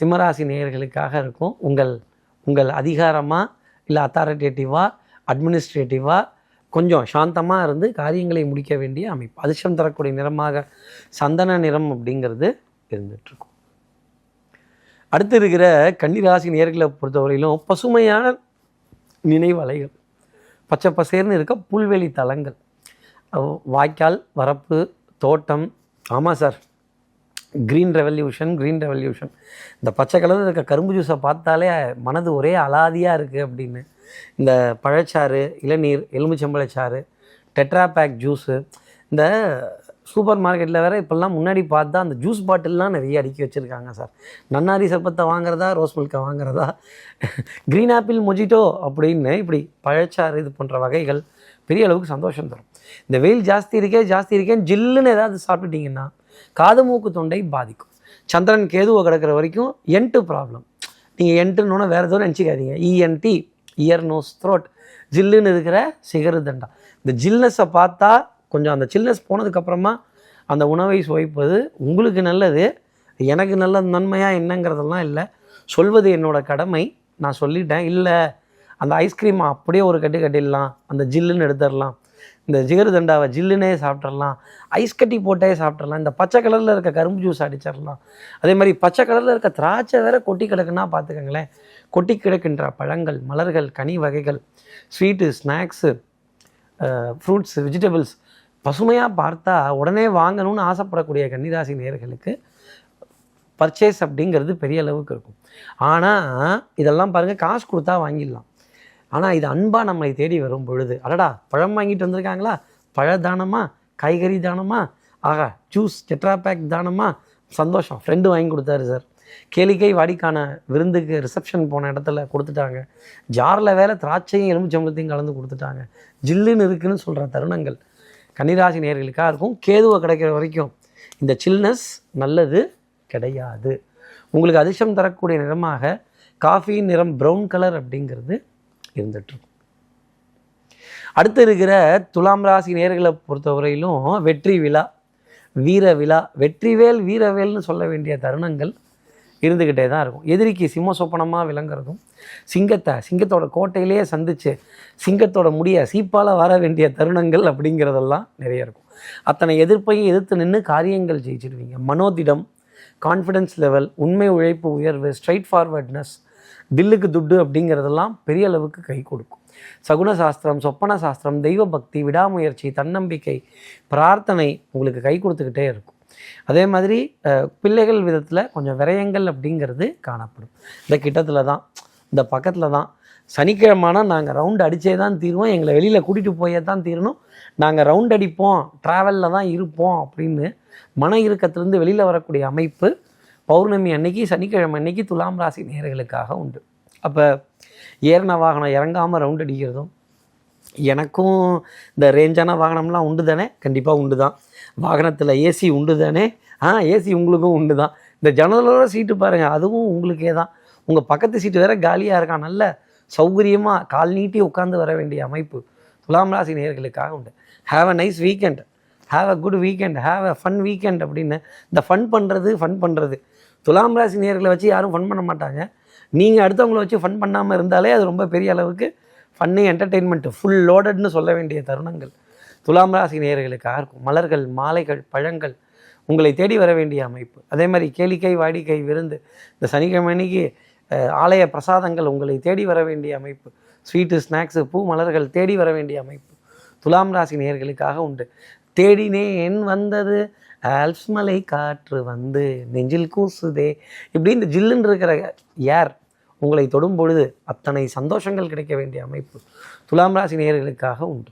B: சிம்மராசி நேயர்களுக்காக இருக்கும். உங்கள் உங்கள் அதிகாரமாக இல்லை அத்தாரிட்டேட்டிவாக அட்மினிஸ்ட்ரேட்டிவாக கொஞ்சம் சாந்தமாக இருந்து காரியங்களை முடிக்க வேண்டிய அமைப்பு. அதிர்ஷ்டம் தரக்கூடிய நிறமாக சந்தன நிறம் அப்படிங்கிறது இருந்துகிட்ருக்கும் அடுத்து இருக்கிற கன்னிராசி நேர்களை பொறுத்தவரையிலும் பசுமையான நினைவலைகள். பச்சை பசேர்னு இருக்க புல்வெளி தலங்கள். வாய்க்கால் வரப்பு தோட்டம். ஆமாம் sir. Green revolution green revolution இந்த பச்சை கலரில் இருக்க கரும்பு ஜூஸை பார்த்தாலே மனது ஒரே அலாதியாக இருக்குது அப்படின்னு. இந்த பழச்சாறு இளநீர் எலுமிச்சம்பழச்சாறு டெட்ரா பேக் ஜூஸு இந்த சூப்பர் மார்க்கெட்டில் வேறு இப்போல்லாம் முன்னாடி பார்த்தா அந்த ஜூஸ் பாட்டில்லாம் நிறைய அடுக்கி வச்சுருக்காங்க சார். நன்னாரி சர்பத்தை வாங்குறதா ரோஸ் மில்கை வாங்குறதா க்ரீன் ஆப்பிள் மொஜிட்டோ அப்படின்னு இப்படி பழச்சாறு இது போன்ற வகைகள் பெரிய அளவுக்கு சந்தோஷம் தரும். இந்த வெயில் ஜாஸ்தி இருக்கே ஜாஸ்தி இருக்கேன்னு ஜில்லுன்னு ஏதாவது சாப்பிட்டுட்டிங்கன்னா காது மூக்கு தொண்டை பாதிக்கும். சந்திரன் கேதுவை கிடக்கிற வரைக்கும் என்ட்டு ப்ராப்ளம் நீங்கள் என்ட்டுன்னு வேறு எதுவும் நினச்சிக்காதீங்க. இஎன்டி இயர் நோஸ் த்ரோட் ஜில்லுன்னு இருக்கிற சிகரு தண்டா. இந்த ஜில்னஸை பார்த்தா கொஞ்சம் அந்த சில்னஸ் போனதுக்கப்புறமா அந்த உணவை சுவைப்பது உங்களுக்கு நல்லது எனக்கு நல்ல நன்மையாக என்னங்கிறதெல்லாம் இல்லை. சொல்வது என்னோட கடமை. நான் சொல்லிட்டேன். இல்லை அந்த ஐஸ்கிரீம் அப்படியே ஒரு கட்டு கட்டிடலாம். அந்த ஜில்லுன்னு எடுத்துடலாம். இந்த ஜிகரு தண்டாவை ஜில்லுனே சாப்பிட்றலாம் ஐஸ் கட்டி போட்டே சாப்பிட்றலாம் இந்த பச்சை கலரில் இருக்க கரும்பு ஜூஸ் அடிச்சிடலாம். அதே மாதிரி பச்சை கலரில் இருக்க திராட்சை வேற கொட்டி கிடக்குன்னா பார்த்துக்கங்களேன். கொட்டி கிடக்கின்ற பழங்கள் மலர்கள் கனி வகைகள் ஸ்வீட்டு ஸ்நாக்ஸு ஃப்ரூட்ஸு வெஜிடபிள்ஸ் பசுமையாக பார்த்தா உடனே வாங்கணும்னு ஆசைப்படக்கூடிய கன்னிராசி நேயர்களுக்கு பர்ச்சேஸ் அப்படிங்கிறது பெரிய அளவுக்கு இருக்கும். ஆனால் இதெல்லாம் பாருங்கள் காசு கொடுத்தா வாங்கிடலாம். ஆனால் இது அன்பாக நம்மளை தேடி வரும் பொழுது. அடடா பழம் வாங்கிட்டு வந்திருக்காங்களா? பழ தானமா? காய்கறி தானமா? ஆகா ஜூஸ் டெட்ரா பேக் தானமா? சந்தோஷம். ஃப்ரெண்டு வாங்கி கொடுத்தாரு சார் கேளிக்கை வாடிக்கான விருந்துக்கு ரிசப்ஷன் போன இடத்துல கொடுத்துட்டாங்க. ஜாரில் வேலை திராட்சையும் எலுமிச்சம்பளத்தையும் கலந்து கொடுத்துட்டாங்க. ஜில்லுன்னு இருக்குன்னு சொல்கிற தருணங்கள். கன்னிராசி நேர்களுக்காக இருக்கும். கேதுவை கிடைக்கிற வரைக்கும் இந்த சில்னஸ் நல்லது கிடையாது. உங்களுக்கு அதிர்ஷ்டம் தரக்கூடிய நிறமாக காஃபி நிறம் ப்ரௌன் கலர் அப்படிங்கிறது இருந்துகிட்ருக்கும் அடுத்து இருக்கிற துலாம் ராசி நேர்களை பொறுத்தவரையிலும் வெற்றி விழா வீர விழா வெற்றிவேல் வீரவேல்னு சொல்ல வேண்டிய தருணங்கள் இருந்துக்கிட்டே தான் இருக்கும். எதிரிக்கு சிம்ம சொப்பனமாக விளங்குறதும் சிங்கத்தை சிங்கத்தோட கோட்டையிலேயே சந்தித்து சிங்கத்தோட முடிய சீப்பால் வர வேண்டிய தருணங்கள் அப்படிங்கிறதெல்லாம் நிறைய இருக்கும். அத்தனை எதிர்ப்பையும் எதிர்த்து நின்று காரியங்கள் ஜெயிச்சிடுவீங்க மனோதிடம் கான்ஃபிடென்ஸ் லெவல் உண்மை உழைப்பு உயர்வு ஸ்ட்ரைட் ஃபார்வர்ட்னஸ் தில்லுக்கு துட்டு அப்படிங்கிறதெல்லாம் பெரிய அளவுக்கு கை கொடுக்கும். சகுன சாஸ்திரம் சொப்பன சாஸ்திரம் தெய்வ பக்தி விடாமுயற்சி தன்னம்பிக்கை பிரார்த்தனை உங்களுக்கு கை கொடுத்துக்கிட்டே இருக்கும். அதே மாதிரி பிள்ளைகள் விதத்தில் கொஞ்சம் விரயங்கள் அப்படிங்கிறது காணப்படும். இந்த கிட்டத்தில் தான் இந்த பக்கத்தில் தான். சனிக்கிழமானா நாங்கள் ரவுண்ட் அடித்தே தான் தீருவோம். எங்களை வெளியில் கூட்டிகிட்டு போயே தான் தீரணும். நாங்கள் ரவுண்ட் அடிப்போம். ட்ராவலில் தான் இருப்போம் அப்படின்னு மன இறுக்கத்திலேருந்து வெளியில் வரக்கூடிய அமைப்பு பௌர்ணமி அன்னைக்கு சனிக்கிழமை அன்னைக்கு துலாம் ராசி நேர்களுக்காக உண்டு. அப்போ ஏறின வாகனம் இறங்காமல் ரவுண்ட் அடிக்கிறதும் எனக்கும் இந்த ரேஞ்சான வாகனம்லாம் உண்டு தானே? கண்டிப்பாக உண்டு தான். வாகனத்தில் ஏசி உண்டு தானே? ஆ ஏசி உங்களுக்கும் உண்டு தான். இந்த ஜன்னலோட சீட்டு பாருங்கள் அதுவும் உங்களுக்கே தான். உங்கள் பக்கத்து சீட்டு வேற காலியாக இருக்கான். நல்ல சௌகரியமாக கால் நீட்டி உட்காந்து வர வேண்டிய அமைப்பு. துலாம் ராசி நேயர்களுக்காக உண்டு. Have a nice weekend have a good weekend have a fun weekend அப்படின்னு இந்த ஃபன் பண்ணுறது ஃபன் பண்ணுறது துலாம் ராசி நேயர்களை வச்சு யாரும் ஃபன் பண்ண மாட்டாங்க. நீங்கள் அடுத்தவங்கள வச்சு ஃபன் பண்ணாமல் இருந்தாலே அது ரொம்ப பெரிய அளவுக்கு ஃபன்னு என்டர்டெயின்மெண்ட்டு ஃபுல் லோடட்னு சொல்ல வேண்டிய தருணங்கள். துலாம் ராசி நேயர்களுக்காக இருக்கும். மலர்கள் மாலைகள் பழங்கள் உங்களை தேடி வர வேண்டிய அமைப்பு. அதே மாதிரி கேளிக்கை வாடிக்கை விருந்து. இந்த சனிக்கிழமை அன்னைக்கு ஆலய பிரசாதங்கள் உங்களை தேடி வர வேண்டிய அமைப்பு. ஸ்வீட்டு ஸ்நாக்ஸு பூ மலர்கள் தேடி வர வேண்டிய அமைப்பு. துலாம் ராசி நேர்களுக்காக உண்டு. தேடினேன் வந்தது ஆல்ஸ்மலை காற்று வந்து நெஞ்சில் கூசுதே. இப்படி இந்த ஜில்லுன்னு இருக்கிற ஏர் உங்களை தொடும் பொழுது அத்தனை சந்தோஷங்கள் கிடைக்க வேண்டிய அமைப்பு. துலாம் ராசி நேயர்களுக்காக உண்டு.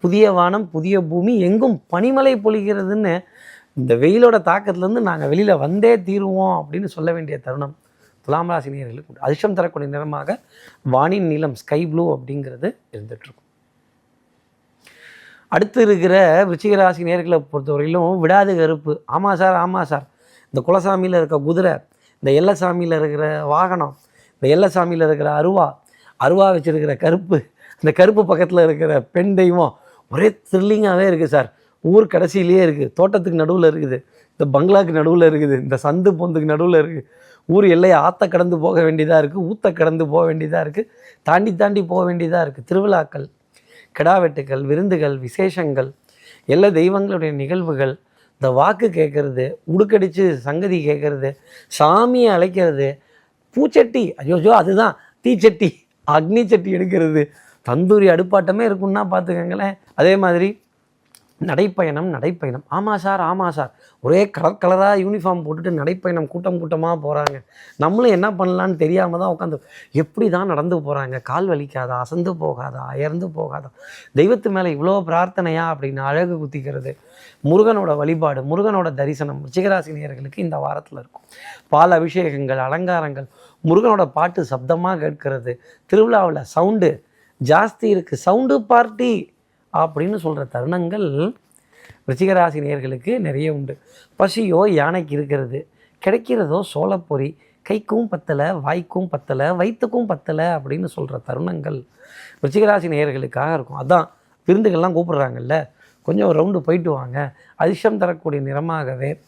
B: புதிய வானம் புதிய பூமி எங்கும் பனிமலை பொழிகிறதுன்னு இந்த வெயிலோட தாக்கத்துலேருந்து நாங்கள் வெளியில் வந்தே தீருவோம் அப்படின்னு சொல்ல வேண்டிய தருணம். துலாம் ராசி நேர்களுக்கு அதிர்ஷ்டம் தரக்கூடிய நிறமாக வானின் நீளம் ஸ்கை ப்ளூ அப்படிங்கிறது இருந்துகிட்ருக்கும் அடுத்து இருக்கிற விருச்சிக ராசி நேர்களை பொறுத்தவரையிலும் விடாது கருப்பு. ஆமாம் சார் ஆமாம் சார். இந்த குலசாமியில் இருக்க குதிரை இந்த எல்லசாமியில் இருக்கிற வாகனம் இந்த எல்லசாமியில் இருக்கிற அருவா அருவா வச்சுருக்கிற கருப்பு இந்த கருப்பு பக்கத்தில் இருக்கிற பெண் தெய்வம் ஒரே த்ரில்லிங்காகவே இருக்குது சார். ஊர் கடைசியிலேயே இருக்குது தோட்டத்துக்கு நடுவில் இருக்குது. இந்த பங்களாக்கு நடுவில் இருக்குது. இந்த சந்து பொந்துக்கு நடுவில் இருக்குது ஊர் எல்லையை ஆற்ற கடந்து போக வேண்டியதாக இருக்குது ஊத்த கடந்து போக வேண்டியதாக இருக்குது தாண்டி தாண்டி போக வேண்டியதாக இருக்குது திருவிழாக்கள் கிடாவெட்டுகள் விருந்துகள் விசேஷங்கள் எல்லா தெய்வங்களுடைய நிகழ்வுகள் இந்த வாக்கு கேட்கறது உடுக்கடிச்சு சங்கதி கேட்கறது சாமியை அழைக்கிறது பூச்சட்டி ஐயோஜோ அதுதான் தீச்சட்டி அக்னி சட்டி எடுக்கிறது தந்தூரி அடுப்பாட்டமே இருக்குன்னா பார்த்துக்கங்களேன் அதே மாதிரி நடைப்பயணம் நடைப்பயணம். ஆமாம் சார் ஆமாம் சார். ஒரே கலர் கலராக யூனிஃபார்ம் போட்டுட்டு நடைப்பயணம் கூட்டம் கூட்டமாக போகிறாங்க நம்மளும் என்ன பண்ணலான்னு தெரியாமல் தான் உட்காந்து எப்படி தான் நடந்து போகிறாங்க கால் வலிக்காதா? அசந்து போகாதா? அயர்ந்து போகாதா? தெய்வத்து மேலே இவ்வளோ பிரார்த்தனையா அப்படின்னு அழகு குத்திக்கிறது. முருகனோட வழிபாடு முருகனோட தரிசனம் ரிச்சிகராசி நேயர்களுக்கு இந்த வாரத்தில் இருக்கும். பால் அபிஷேகங்கள் அலங்காரங்கள் முருகனோட பாட்டு சப்தமாக கேட்கிறது. திருவிழாவில் சவுண்டு ஜாஸ்தி இருக்குது சவுண்டு பார்ட்டி அப்படின்னு சொல்கிற தருணங்கள் ரிச்சிகராசி நேர்களுக்கு நிறைய உண்டு. பசியோ யானைக்கு இருக்கிறது. கிடைக்கிறதோ சோளப்பொறி கைக்கும் பத்தலை வாய்க்கும் பத்தலை வயிற்றுக்கும் பத்தலை அப்படின்னு சொல்கிற தருணங்கள் ரிச்சிகராசி நேயர்களுக்காக இருக்கும். அதான் விருந்துகள்லாம் கூப்பிடுறாங்கல்ல. கொஞ்சம் ரவுண்டு போயிட்டு வாங்க. அதிர்ஷ்டம் தரக்கூடிய நிறமாகவே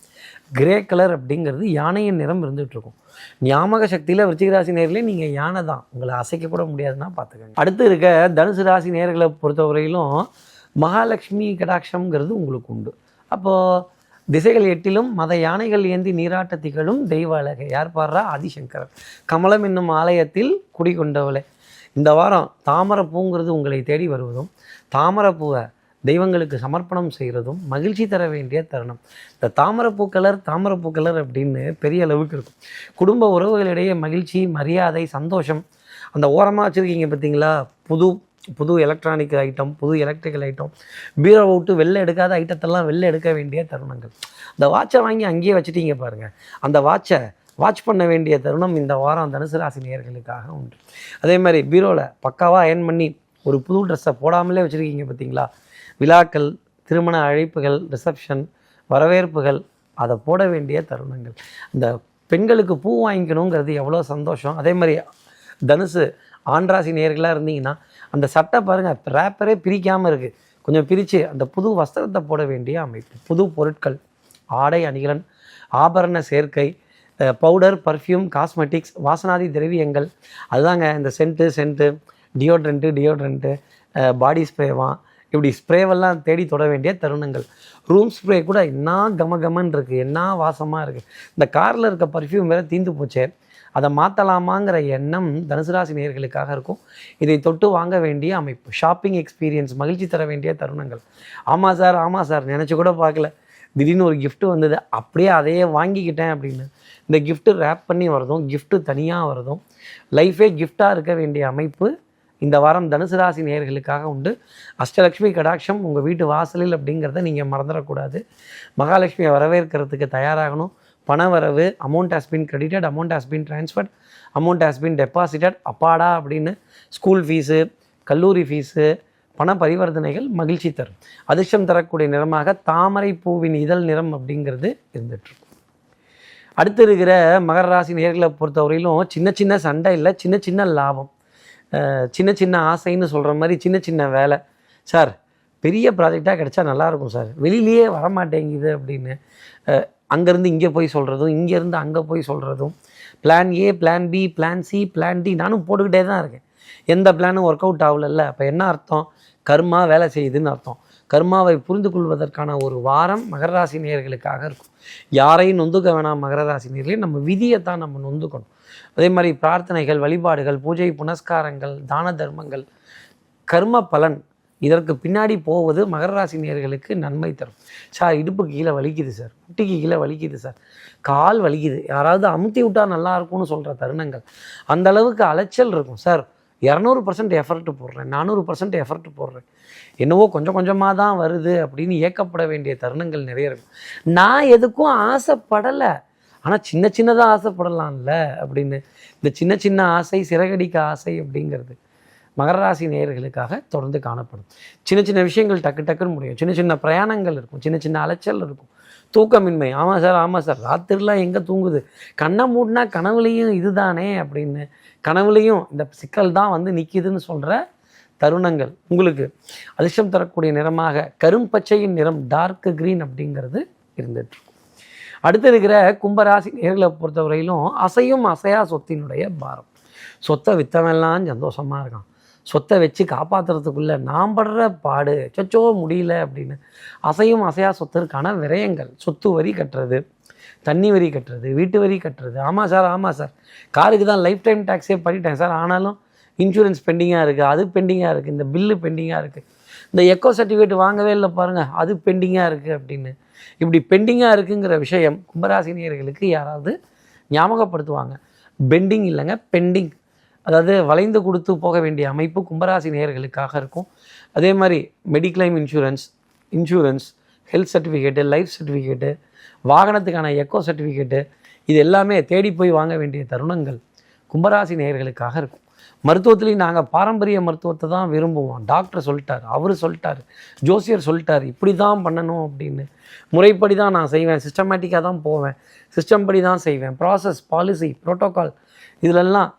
B: கிரே கலர் அப்படிங்கிறது யானையின் நிறம் இருந்துகிட்ருக்கும். ஞாபக சக்தியில் விருச்சிக நேர்களே நீங்கள் யானை தான். உங்களை அசைக்க கூட முடியாதுன்னா பார்த்துக்கோங்க. அடுத்து இருக்க தனுசு ராசி நேர்களை பொறுத்தவரையிலும் மகாலட்சுமி கடாட்சம்ங்கிறது உங்களுக்கு உண்டு. அப்போது திசைகள் எட்டிலும் மத யானைகள் ஏந்தி நீராட்ட திகழும் தெய்வ அழகை. யார் பாடுறா? ஆதிசங்கரர். கமலம் என்னும் ஆலயத்தில் குடிகொண்டவளே. இந்த வாரம் தாமரை பூங்கிறது உங்களை தேடி வருவதும் தாமரைப்பூவை தெய்வங்களுக்கு சமர்ப்பணம் செய்கிறதும் மகிழ்ச்சி தர வேண்டிய தருணம். இந்த தாமரைப்பூ கலர் தாமரைப்பூ கலர் அப்படின்னு பெரிய அளவுக்கு இருக்கும். குடும்ப உறவுகளிடையே மகிழ்ச்சி மரியாதை சந்தோஷம். அந்த ஓரமாக வச்சுருக்கீங்க பார்த்தீங்களா புது புது எலக்ட்ரானிக் ஐட்டம் புது எலக்ட்ரிக்கல் ஐட்டம் பீரோ விட்டு வெளில எடுக்காத ஐட்டத்தெல்லாம் வெளில எடுக்க வேண்டிய தருணங்கள். இந்த வாட்சை வாங்கி அங்கேயே வச்சுட்டீங்க பாருங்கள் அந்த வாட்சை வாட்ச் பண்ண வேண்டிய தருணம் இந்த வாரம் தனுசு ராசி நேர்களுக்காக உண்டு. அதே மாதிரி பீரோவில் பக்காவாக அயன் பண்ணி ஒரு புது ட்ரெஸ்ஸை போடாமலே வச்சுருக்கீங்க பார்த்தீங்களா விழாக்கள் திருமண அழைப்புகள் ரிசப்ஷன் வரவேற்புகள் அதை போட வேண்டிய தருணங்கள். இந்த பெண்களுக்கு பூ வாங்கிக்கணுங்கிறது எவ்வளோ சந்தோஷம். அதே மாதிரி தனுசு ஆண்ராசி நேர்களாக இருந்தீங்கன்னா அந்த சட்டை பாருங்கள் ரேப்பரே பிரிக்காமல் இருக்குது கொஞ்சம் பிரித்து அந்த புது வஸ்திரத்தை போட வேண்டிய அமைப்பு. புது பொருட்கள் ஆடை அணிகலன் ஆபரண சேர்க்கை பவுடர் பர்ஃப்யூம் காஸ்மெட்டிக்ஸ் வாசனாதி திரவியங்கள். அதுதாங்க இந்த scent scent deodorant deodorant body ஸ்ப்ரேவான் இப்படி ஸ்ப்ரேவெல்லாம் தேடி தொட வேண்டிய தருணங்கள். ரூம் ஸ்ப்ரே கூட என்ன கம கமன்னு இருக்குது என்ன வாசமாக இருக்குது இந்த காரில் இருக்க பர்ஃப்யூம் வேறு தீந்து போச்சே. அதை மாற்றலாமாங்கிற எண்ணம் தனுசு ராசி நேர்களுக்காக இருக்கும். இதை தொட்டு வாங்க வேண்டிய அமைப்பு ஷாப்பிங் எக்ஸ்பீரியன்ஸ் மகிழ்ச்சி தர வேண்டிய தருணங்கள். ஆமாம் சார் ஆமாம் சார் நினச்சி கூட பார்க்கல. திடீர்னு ஒரு கிஃப்ட் வந்தது அப்படியே அதையே வாங்கிக்கிட்டேன் அப்படின்னு. இந்த கிஃப்ட்டு ரேப் பண்ணி வரதும் கிஃப்ட்டு தனியாக வரதும் லைஃபே கிஃப்டாக இருக்க வேண்டிய அமைப்பு இந்த வாரம் தனுசு ராசி நேயர்களுக்காக உண்டு. அஷ்டலக்ஷ்மி கடாட்சம் உங்கள் வீட்டு வாசலில் அப்படிங்கிறத நீங்கள் மறந்துடக்கூடாது. மகாலட்சுமியை வரவேற்கிறதுக்கு தயாராகணும். பண வரவு amount has been credited amount has been transferred amount has been deposited அப்பாடா அப்படின்னு ஸ்கூல் ஃபீஸு கல்லூரி ஃபீஸு பண பரிவர்த்தனைகள் மகிழ்ச்சி தரும். அதிர்ஷ்டம் தரக்கூடிய நிறமாக தாமரை பூவின் இதழ் நிறம் அப்படிங்கிறது இருந்துகிட்ருக்கும் அடுத்து இருக்கிற மகர ராசி நேர்களை பொறுத்தவரையிலும் சின்ன சின்ன சண்டை இல்லை சின்ன சின்ன லாபம். சின்ன சின்ன ஆசைன்னு சொல்கிற மாதிரி சின்ன சின்ன வேலை. சார் பெரிய ப்ராஜெக்டாக கிடைச்சா நல்லாயிருக்கும் சார். வெளியிலேயே வரமாட்டேங்குது அப்படின்னு. அங்கேருந்து இங்கே போய் சொல்கிறதும் இங்கேருந்து அங்கே போய் சொல்கிறதும் plan A plan B plan C plan D நானும் போட்டுக்கிட்டே தான் இருக்கேன். எந்த பிளானும் ஒர்க் அவுட் ஆகலைல்ல. அப்போ என்ன அர்த்தம்? கர்மா வேலை செய்யுதுன்னு அர்த்தம். கர்மாவை புரிந்து கொள்வதற்கான ஒரு வாரம் மகர ராசி நேர்களுக்காக இருக்கும். யாரையும் நொந்துக்க வேணாம் மகர ராசி நேர்களே நம்ம விதியை தான் நம்ம நொந்துக்கணும். அதே மாதிரி பிரார்த்தனைகள் வழிபாடுகள் பூஜை புனஸ்காரங்கள் தான தர்மங்கள் கர்ம பலன் இதற்கு பின்னாடி போவது மகர ராசி நேர்களுக்கு நன்மை தரும். சார் இடுப்பு கீழே வலிக்குது சார். முட்டிக்கு கீழே வலிக்குது சார். கால் வலிக்குது. யாராவது அமுத்தி விட்டால் நல்லா இருக்கும்னு சொல்கிற தருணங்கள். அந்த அளவுக்கு அலைச்சல் இருக்கும். சார் இரநூறு பர்சன்ட் எஃபர்ட் போடுறேன். நானூறு பர்சன்ட் எஃபர்ட் போடுறேன். என்னவோ கொஞ்சம் கொஞ்சமாக தான் வருது அப்படின்னு ஏக்கப்பட வேண்டிய தருணங்கள் நிறைய இருக்கும். நான் எதுக்கும் ஆசைப்படலை. ஆனால் சின்ன சின்னதாக ஆசைப்படலாம்ல அப்படின்னு. இந்த சின்ன சின்ன ஆசை சிறகடிக்க ஆசை அப்படிங்கிறது மகர ராசி நேயர்களுக்காக தொடர்ந்து காணப்படும். சின்ன சின்ன விஷயங்கள் டக்கு டக்குன்னு முடியும். சின்ன சின்ன பிரயாணங்கள் இருக்கும். சின்ன சின்ன அலைச்சல் இருக்கும். தூக்கமின்மை. ஆமாம் சார் ஆமாம் சார். ராத்திரிலாம் எங்கே தூங்குது? கண்ணை மூடினா கனவுலையும் இதுதானே அப்படின்னு கனவுலையும் இந்த சிக்கல் தான் வந்து நிற்கிதுன்னு சொல்கிற தருணங்கள். உங்களுக்கு அதிர்ஷ்டம் தரக்கூடிய நிறமாக கரும்பச்சையின் நிறம் டார்க் க்ரீன் அப்படிங்கிறது இருந்துட்டு அடுத்து இருக்கிற கும்பராசி நேர்களை பொறுத்தவரையிலும் அசையும் அசையா சொத்தினுடைய பாரம். சொத்தை வித்தவெல்லாம் சந்தோஷமாக இருக்கான். சொத்தை வச்சு காப்பாற்றுறதுக்குள்ள நாம் படுற பாடு சொச்சோ முடியல அப்படின்னு. அசையும் அசையா சொத்திற்கான விரயங்கள். சொத்து வரி கட்டுறது தண்ணி வரி கட்டுறது வீட்டு வரி கட்டுறது. ஆமாம் சார் ஆமாம் சார். காருக்கு தான் லைஃப் டைம் டேக்ஸே பண்ணிட்டேன் சார். ஆனாலும் இன்சூரன்ஸ் பெண்டிங்காக இருக்குது அது பெண்டிங்காக இருக்குது இந்த பில்லு பெண்டிங்காக இருக்குது இந்த எக்கோ சர்டிஃபிகேட் வாங்கவே இல்லை பாருங்கள் அது பெண்டிங்காக இருக்குது அப்படின்னு. இப்படி பெண்டிங்காக இருக்குங்கிற விஷயம் கும்பராசினியர்களுக்கு யாராவது ஞாபகப்படுத்துவாங்க. பெண்டிங் இல்லைங்க பெண்டிங். அதாவது வளைந்து கொடுத்து போக வேண்டிய அமைப்பு கும்பராசி நேயர்களுக்காக இருக்கும். அதே மாதிரி mediclaim insurance insurance health certificate life certificate வாகனத்துக்கான eco certificate இது எல்லாமே தேடி போய் வாங்க வேண்டிய தருணங்கள் கும்பராசி நேயர்களுக்காக இருக்கும். மருத்துவத்துலேயும் நாங்கள் பாரம்பரிய மருத்துவத்தை தான் விரும்புவோம். டாக்டர் சொல்லிட்டார் அவர் சொல்லிட்டார் ஜோசியர் சொல்லிட்டார் இப்படி தான் பண்ணணும் அப்படின்னு. முறைப்படி தான் நான் செய்வேன் சிஸ்டமேட்டிக்காக தான் போவேன் சிஸ்டம் படி தான் செய்வேன். ப்ராசஸ் பாலிசி ப்ரோட்டோக்கால் இதிலெல்லாம்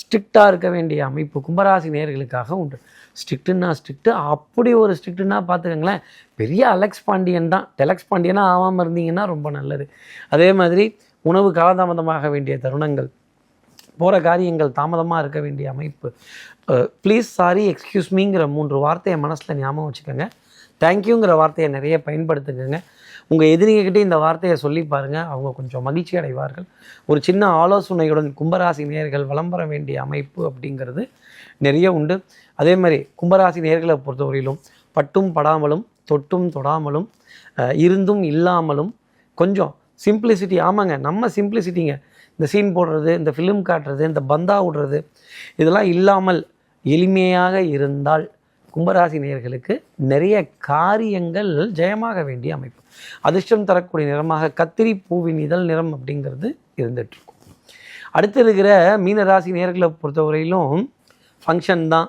B: ஸ்ட்ரிக்டாக இருக்க வேண்டிய அமைப்பு கும்பராசி நேயர்களுக்காக உண்டு. ஸ்ட்ரிக்ட்டுன்னா ஸ்ட்ரிக்ட்டு அப்படி ஒரு ஸ்ட்ரிக்ட்டுன்னா பார்த்துக்கோங்களேன் பெரிய அலெக்ஸ் பாண்டியன் தான். டெலக்ஸ் பாண்டியனாக ஆகாமல் இருந்தீங்கன்னா ரொம்ப நல்லது. அதே மாதிரி உணவு காலதாமதமாக வேண்டிய தருணங்கள் போகிற காரியங்கள் தாமதமாக இருக்க வேண்டிய அமைப்பு. ப்ளீஸ் சாரி எக்ஸ்கியூஸ் மீங்கிற மூன்று வார்த்தையை மனசில் ஞாபகம் வச்சுக்கோங்க. தேங்க்யூங்கிற வார்த்தையை நிறைய பயன்படுத்துக்கங்க உங்கள் எதிரிகிட்டே இந்த வார்த்தையை சொல்லி பாருங்கள் அவங்க கொஞ்சம் மகிழ்ச்சி அடைவார்கள். ஒரு சின்ன ஆலோசனையுடன் கும்பராசி நேர்கள் வலம் வர வேண்டிய அமைப்பு அப்படிங்கிறது நிறைய உண்டு. அதே மாதிரி கும்பராசி நேர்களை பொறுத்தவரையிலும் பட்டும் படாமலும் தொட்டும் தொடாமலும் இருந்தும் இல்லாமலும் கொஞ்சம் சிம்பிளிசிட்டி ஆமாங்க நம்ம சிம்பிளிசிட்டிங்க இந்த சீன் போடுறது இந்த ஃபிலிம் காட்டுறது இந்த பந்தா விடுறது இதெல்லாம் இல்லாமல் எளிமையாக இருந்தால் கும்பராசி நேயர்களுக்கு நிறைய காரியங்கள் ஜெயமாக வேண்டிய அமைப்பு. அதிர்ஷ்டம் தரக்கூடிய நிறமாக கத்திரி பூவின் இதழ் நிறம் அப்படிங்கிறது இருந்துகிட்ருக்கும் அடுத்து இருக்கிற மீனராசி நேர்களை பொறுத்தவரையிலும் ஃபங்க்ஷன் தான்.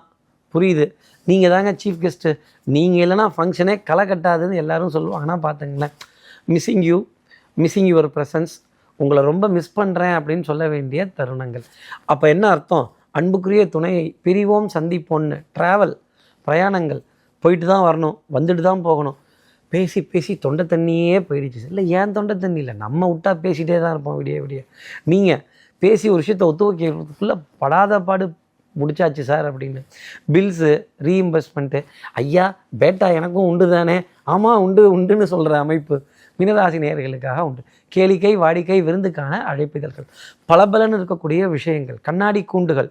B: புரியுது. நீங்கள் தாங்க சீஃப் கெஸ்ட்டு நீங்கள் இல்லைன்னா ஃபங்க்ஷனே களை கட்டாதுன்னு எல்லோரும் சொல்லுவாங்கன்னா பார்த்துங்களேன். Missing you missing your presence உங்களை ரொம்ப மிஸ் பண்ணுறேன் அப்படின்னு சொல்ல வேண்டிய தருணங்கள். அப்போ என்ன அர்த்தம்? அன்புக்குரிய துணையை பிரிவோம் சந்திப்போன்னு ட்ராவல் பிரயாணங்கள். போயிட்டு தான் வரணும் வந்துட்டு தான் போகணும். பேசி பேசி தொண்டை தண்ணியே போயிடுச்சு. இல்லை ஏன் தொண்டை தண்ணி இல்லை? நம்ம விட்டா பேசிகிட்டே தான் இருப்போம் விடிய விடிய. நீங்கள் பேசி ஒரு விஷயத்தை ஒத்து வைக்கிறதுக்குள்ளே படாத பாடு முடிச்சாச்சு சார் அப்படின்னு. பில்ஸு ரீஇம்பர்ஸ்மெண்ட்டு ஐயா பேட்டா எனக்கும் உண்டு தானே ஆமாம் உண்டு உண்டுன்னு சொல்கிற அமைப்பு. மீனராசி நேயர்களுக்காக உண்டு. கேளிக்கை வாடிக்கை விருந்துக்கான அழைப்பிதழ்கள். பளபளன்னு இருக்கக்கூடிய விஷயங்கள் கண்ணாடி கூண்டுகள்.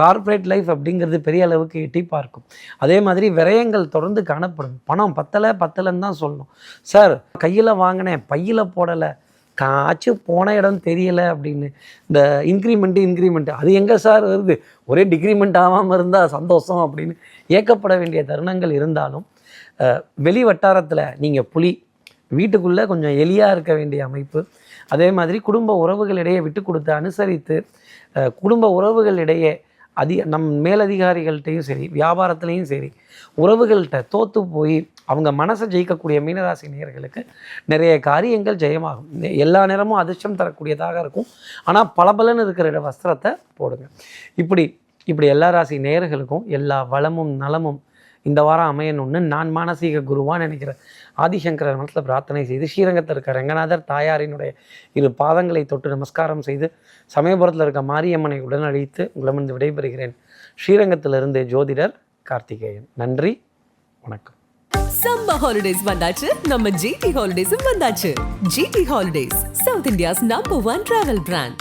B: கார்ப்பரேட் லைஃப் அப்படிங்கிறது பெரிய அளவுக்கு எட்டி பார்க்கும். அதே மாதிரி விரயங்கள் தொடர்ந்து காணப்படும். பணம் பத்தலை பத்தலைன்னு தான் சொல்லணும். சார் கையில் வாங்கினேன் பையில் போடலை. காய்ச்சி போன இடம் தெரியலை அப்படின்னு. இந்த இன்க்ரிமெண்ட்டு இன்க்ரிமெண்ட்டு அது எங்கே சார் வருது? ஒரே டிக்ரிமெண்ட் ஆகாமல் இருந்தால் சந்தோஷம் அப்படின்னு ஏக்கப்பட வேண்டிய தருணங்கள் இருந்தாலும் வெளி வட்டாரத்தில் நீங்கள் புலி வீட்டுக்குள்ளே கொஞ்சம் எளியாக இருக்க வேண்டிய அமைப்பு. அதே மாதிரி குடும்ப உறவுகளிடையே விட்டு கொடுத்து அனுசரித்து குடும்ப உறவுகளிடையே அதி நம் மேலதிகாரிகள்கிட்டையும் சரி வியாபாரத்துலேயும் சரி உறவுகள்கிட்ட தோற்று போய் அவங்க மனசை ஜெயிக்கக்கூடிய மீனராசி நேயர்களுக்கு நிறைய காரியங்கள் ஜெயமாகும். எல்லா நேரமும் அதிர்ஷ்டம் தரக்கூடியதாக இருக்கும். ஆனால் பளபளன்னு இருக்கிற வஸ்திரத்தை போடுங்க. இப்படி இப்படி எல்லா ராசி நேயர்களுக்கும் எல்லா வளமும் நலமும் இந்த வாரம் அமையணும்னு நான் மானசீக குருவா நினைக்கிறேன். ஆதிசங்கரர் மனசில் பிரார்த்தனை செய்து ஸ்ரீரங்கத்தில் இருக்க ரங்கநாதர் தாயாரினுடைய இரு பாதங்களை தொட்டு நமஸ்காரம் செய்து சமயபுரத்தில் இருக்க மாரியம்மனை உடனழைத்து உங்களிடமிருந்து விடைபெறுகிறேன். ஸ்ரீரங்கத்திலிருந்து ஜோதிடர் கார்த்திகேயன். நன்றி வணக்கம்.
A: சம்ம ஹாலிடேஸ் வந்தாச்சு நம்ம ஜிடி ஹாலிடேஸும் வந்தாச்சு. GT holidays south India's number one travel brand